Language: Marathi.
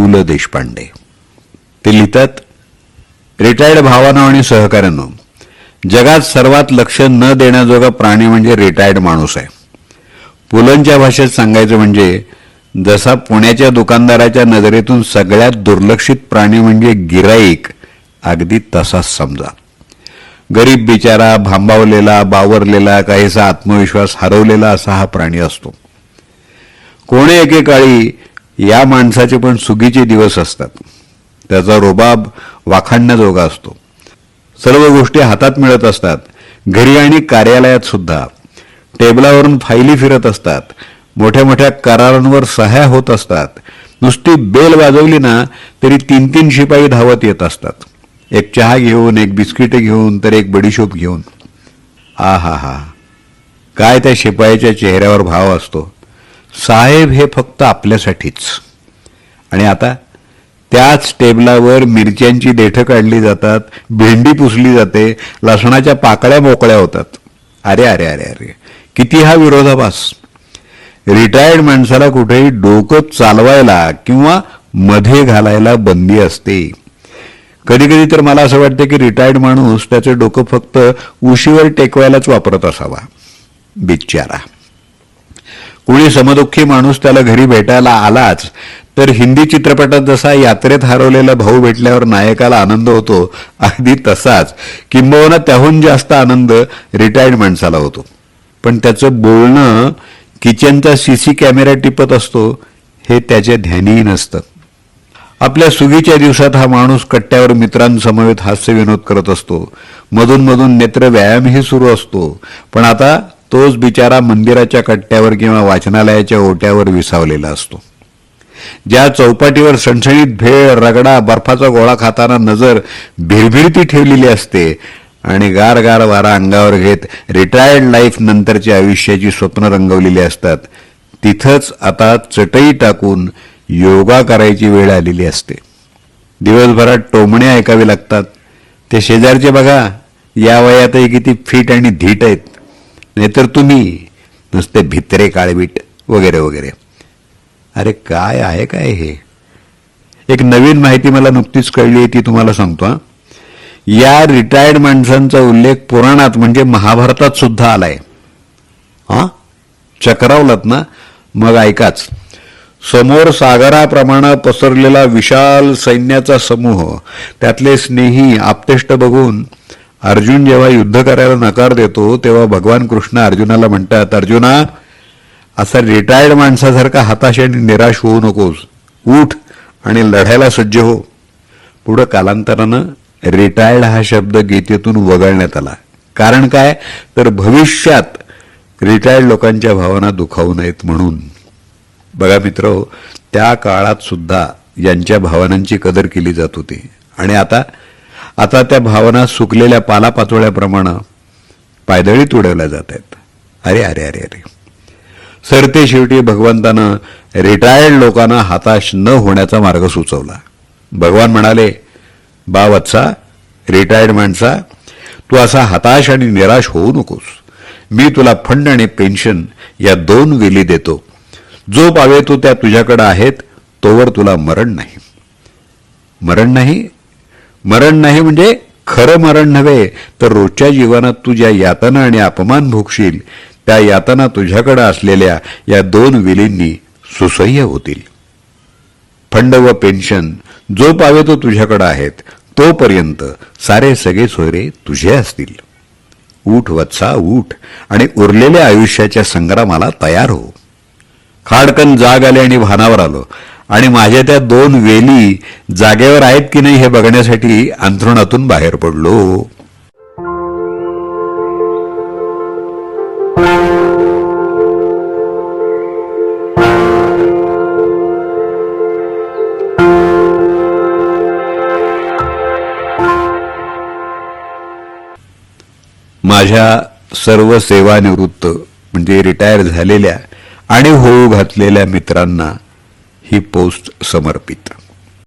पु ल देशपांडे. ते लिहितात रिटायर्ड भावांनो आणि सहकाऱ्यांनो जगात सर्वात लक्ष न देण्याजोगा प्राणी म्हणजे रिटायर्ड माणूस आहे. पुलंच्या भाषेत सांगायचं म्हणजे जसा पुण्याच्या दुकानदाराच्या नजरेतून सगळ्यात दुर्लक्षित प्राणी म्हणजे गिराईक अगदी तसाच समजा. गरीब बिचारा भांबावलेला बावरलेला काहीसा आत्मविश्वास हरवलेला असा हा प्राणी असतो. कोणी एकेकाळी या माणसाचे पण सुगीचे दिवस असतात. त्याचा रोबाब वाखाणण्याजोगा असतो. सर्व गोष्टी हातात मिळत असतात. घरी आणि कार्यालयात सुद्धा. टेबलावरून फायली फिरत असतात. मोठ्या मोठ्या करारांवर सह्या होत असतात. नुसती बेल वाजवली ना तरी तीन तीन शिपाई धावत येत असतात. एक चहा घेऊन एक बिस्किटे घेऊन तर एक बडीशोप घेऊन. आ हा हा काय त्या शिपायाच्या चेहऱ्यावर भाव असतो? साहेब हे फक्त आपल्यासाठीच. आणि आता त्याच टेबलावर मिरच्यांची देठं काढली जातात भेंडी पुसली जाते लसणाच्या पाकळ्या मोकळ्या होतात. अरे अरे अरे अरे किती हा विरोधाभास. रिटायर्ड माणसाला कुठेही डोकं चालवायला किंवा मध्ये घालायला बंदी असते. कधी कधी तर मला असं वाटतं की रिटायर्ड माणूस त्याचं डोकं फक्त उशीवर टेकवायलाच वापरत असावा. बिचारा कुणी समदुःखी माणूस त्याला घरी भेटायला आलाच तर हिंदी चित्रपटात जसा यात्रेत हरवलेला भाऊ भेटल्यावर नायकाला आनंद होतो अगदी तसाच. किंबहुना त्याहून जास्त आनंद रिटायर्ड माणसाला होतो. पण त्याचं बोलणं किचनचा सीसी कॅमेरा टिपत असतो हे त्याच्या ध्यानीही नसतं. आपल्या सुगीच्या दिवसात हा माणूस कट्ट्यावर मित्रांसमवेत हास्य विनोद करत असतो. मधून मधून नेत्र व्यायामही सुरू असतो. पण आता तोच बिचारा मंदिराच्या कट्ट्यावर किंवा वाचनालयाच्या ओट्यावर विसावलेला असतो. ज्या चौपाटीवर सणसणीत भेळ रगडा बर्फाचा गोळा खाताना नजर भिरभिरती ठेवलेली असते आणि गार गार वारा अंगावर घेत रिटायर्ड लाईफ नंतरच्या आयुष्याची स्वप्न रंगवलेली असतात. तिथंच आता चटई टाकून योगा करायची वेळ आलेली असते. दिवसभरात टोमणे ऐकावे लागतात. ते शेजारचे बघा या वयातही किती फिट आणि धीट आहेत. नाहीतर तुम्ही नुसते भित्रे काळवीट वगैरे वगैरे. अरे काय आहे काय हे? एक नवीन माहिती मला नुकतीच कळली आहे ती तुम्हाला सांगतो या रिटायर्ड माणसांचा उल्लेख पुराणात म्हणजे महाभारतात सुद्धा आलाय. हा? चक्रावलात ना? मग ऐकाच. समोर सागराप्रमाणे पसरलेला विशाल सैन्याचा समूह त्यातले स्नेही आप्तेष्ट बघून अर्जुन जेव्हा युद्ध करायला नकार देतो तेव्हा भगवान कृष्ण अर्जुनाला म्हणतात अर्जुना असा रिटायर्ड माणसासारखा हताश आणि निराश होऊ नकोस. उठ आणि लढायला सज्ज हो. पुढं कालांतरानं रिटायर्ड हा शब्द गीतेतून वगळण्यात आला. कारण काय? तर भविष्यात रिटायर्ड लोकांच्या भावना दुखावू नयेत म्हणून. बघा मित्र त्या काळात सुद्धा यांच्या भावनांची कदर केली जात होती. आणि आता आता त्या भावना सुकलेल्या पालापाचोळ्याप्रमाणे पायदळीत उडवल्या जात आहेत अरे अरे अरे अरे. सरते शेवटी भगवंतानं रिटायर्ड लोकांना हताश न होण्याचा मार्ग सुचवला. भगवान म्हणाले बा वत्सा रिटायर्ड माणसा तू असा हताश आणि निराश होऊ नकोस. मी तुला फंड आणि पेन्शन या दोन वेली देतो. जो पावे तो त्या तुझ्याकडे आहेत तोवर तुला मरण नाही. मरण नाही मरण नाही म्हणजे खरं मरण नव्हे तर रोजच्या जीवनात तू ज्या यातना आणि अपमान भोगशील त्या यातना तुझ्याकडे असलेल्या या दोन विलींनी सुसह्य होतील. फंड व पेन्शन जो पावे तो तुझ्याकडे आहेत तोपर्यंत सारे सगळे सोयरे तुझे असतील. उठ वत्सा उठ आणि उरलेल्या आयुष्याच्या संग्रामाला तयार हो. खाडकन जाग आले आणि भानावर आलो. आणि माझ्या त्या दोन वेली जागेवर आहेत की नाही हे बघण्यासाठी अंथरुणातून बाहेर पडलो. माझ्या सर्व सेवानिवृत्त म्हणजे रिटायर झालेल्या आणि होऊ घातलेल्या मित्रांना ही पोस्ट समर्पित.